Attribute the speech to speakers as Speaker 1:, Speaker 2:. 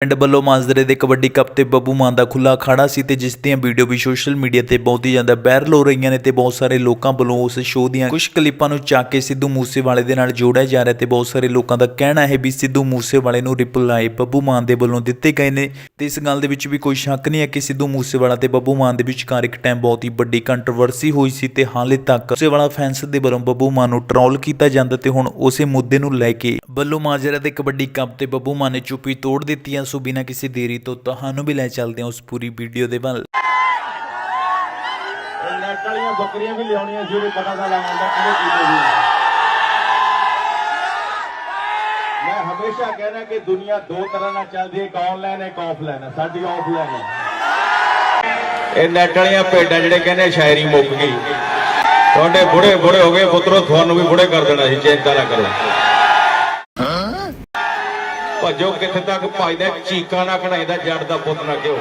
Speaker 1: ਪਿੰਡ ਬੱਲੋ ਮਾਂਜਰੇ ਦੇ ਕਬੱਡੀ ਕੱਪ ਤੇ ਬੱਬੂ ਮਾਨ ਦਾ ਖੁੱਲਾ ਅਖਾੜਾ ਸੀ ਤੇ ਜਿਸ ਦੀਆਂ ਵੀਡੀਓ ਵੀ ਸੋਸ਼ਲ ਮੀਡੀਆ ਤੇ ਬਹੁਤ ਹੀ ਜ਼ਿਆਦਾ ਵਾਇਰਲ ਹੋ ਰਹੀਆਂ ਨੇ ਤੇ ਬਹੁਤ ਸਾਰੇ ਲੋਕਾਂ ਵੱਲੋਂ ਉਸ ਸ਼ੋਅ ਦੀਆਂ ਕੁਝ ਕਲਿੱਪਾਂ ਨੂੰ ਚੱਕ ਕੇ ਸਿੱਧੂ ਮੂਸੇਵਾਲੇ ਦੇ ਨਾਲ ਜੋੜਿਆ ਜਾ ਰਿਹਾ ਤੇ ਬਹੁਤ ਸਾਰੇ ਲੋਕਾਂ ਦਾ ਕਹਿਣਾ ਹੈ ਵੀ ਸਿੱਧੂ ਮੂਸੇਵਾਲੇ ਨੂੰ ਰਿਪਲਾਈ ਬੱਬੂ ਮਾਨ ਦੇ ਵੱਲੋਂ ਦਿੱਤੇ ਗਏ ਨੇ। ਤੇ ਇਸ ਗੱਲ ਦੇ ਵਿੱਚ ਵੀ ਕੋਈ ਸ਼ੱਕ ਨਹੀਂ ਹੈ ਕਿ ਸਿੱਧੂ ਮੂਸੇਵਾਲਾ ਤੇ ਬੱਬੂ ਮਾਨ ਦੇ ਵਿਚਕਾਰ ਇੱਕ ਟਾਈਮ ਬਹੁਤ ਹੀ ਵੱਡੀ ਕੰਟਰੋਵਰਸੀ ਹੋਈ ਸੀ ਤੇ ਹਾਲੇ ਤੱਕ ਮੂਸੇਵਾਲਾ ਫੈਨਸ ਦੇ ਵੱਲੋਂ ਬੱਬੂ ਮਾਨ ਨੂੰ ਟਰੋਲ ਕੀਤਾ ਜਾਂਦਾ ਤੇ ਹੁਣ ਉਸੇ ਮੁੱਦੇ ਨੂੰ ਲੈ ਕੇ ਬੱਲੋ ਮਾਜਰਾ ਦੇ ਕਬੱਡੀ ਕੱਪ ਤੇ ਬੱਬੂ ਮਾਨ ਨੇ ਚੁੱਪੀ ਤੋੜ ਦਿੱਤੀ ਹੈ। ਸੋ ਬਿਨਾਂ ਕਿਸੇ ਦੇਰੀ ਤੋਂ ਤੁਹਾਨੂੰ ਵੀ ਲੈ ਚੱਲਦੇ ਹਾਂ ਉਸ ਪੂਰੀ ਵੀਡੀਓ ਦੇ ਵੱਲ।
Speaker 2: ਇਹ ਵਾਲੀਆਂ ਬੱਕਰੀਆਂ ਵੀ ਲਿਆਉਣੀਆਂ ਸੀ, ਉਹਦੇ ਪਤਾ ਤਾਂ ਲਾਉਂਦਾ ਕਿਹੜੇ ਕੀਤੇ ਸੀ ਹਮੇਸ਼ਾ ਕਹਿੰਦਾ ਕਿ ਦੁਨੀਆ ਦੋ ਤਰ੍ਹਾਂ ਨਾਲ ਚੱਲਦੀ ਹੈ ਇੱਕ ਆਨਲਾਈਨ ਇੱਕ ਆਫਲਾਈਨ ਹੈ। ਸਾਡੀ ਆਫਲਾਈਨ ਹੈ। ਇਹ ਨੈਟ ਵਾਲੀਆਂ ਭੇਡਾਂ ਜਿਹੜੇ ਕਹਿੰਦੇ ਸ਼ਾਇਰੀ ਮੁੱਕ ਗਈ। ਤੁਹਾਡੇ ਬੁੜੇ ਬੁੜੇ ਹੋ ਗਏ ਪੁੱਤਰੋ ਤੁਹਾਨੂੰ ਵੀ ਬੁੜੇ ਕਰ ਦੇਣਾ ਸੀ ਚਿੰਤਾ ਨਾ ਕਰੋ। ਭੱਜੋ ਕਿੱਥੇ ਤੱਕ ਭੱਜਦੇ ਚੀਕਾਂ ਨਾ ਕਢਾਈਦਾ ਜੱਟ ਦਾ ਪੁੱਤ ਨਾ ਕਿਉ?